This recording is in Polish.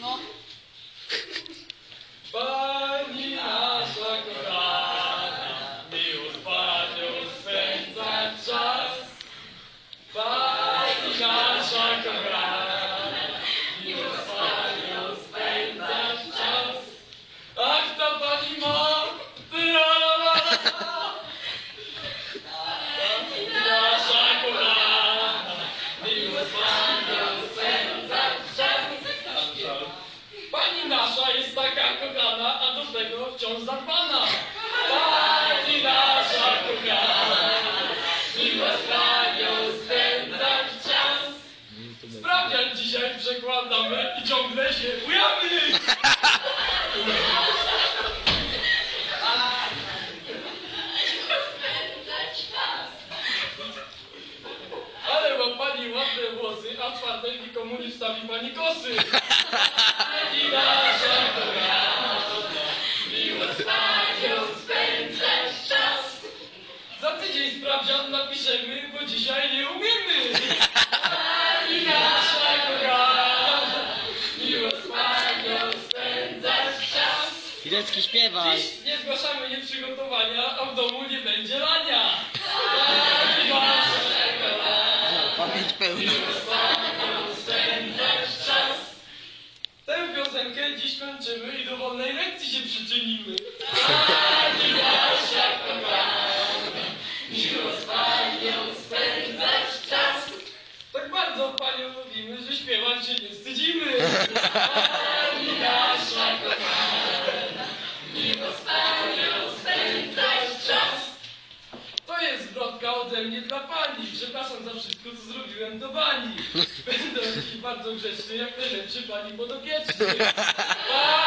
No. Pani nasza kochana, miłość Panią spędza czas. Pani. Ach, ta Pani ma, ty nasza jest taka kochana, a do tego wciąż zadbana. Pani nasza kochana, miło z panią spędzać czas. Sprawdzian dzisiaj przekładamy i ciągle się bujamy. Ale ma pani ładne włosy, a w czwartek nikomu nie wstawi pani kosy. Sprawdzian napiszemy, bo dzisiaj nie umiemy. Pani nasza kochana, miło z panią spędzać czas. Chwileczki śpiewaj. Dziś nie zgłaszamy nieprzygotowania, a w domu nie będzie lania. Pani nasza Pamięć pełna. spędzać czas. Tę piosenkę dziś kończymy i do wolnej lekcji się przyczynimy. Panią lubimy, że śpiewać się nie wstydzimy. Pani nasza kochana, miło z panią spędzać czas. To jest zwrotka ode mnie dla pani. Przepraszam za wszystko, co zrobiłem do bani. Będę dziś bardzo grzeczny, jak najlepszy pani podopieczny.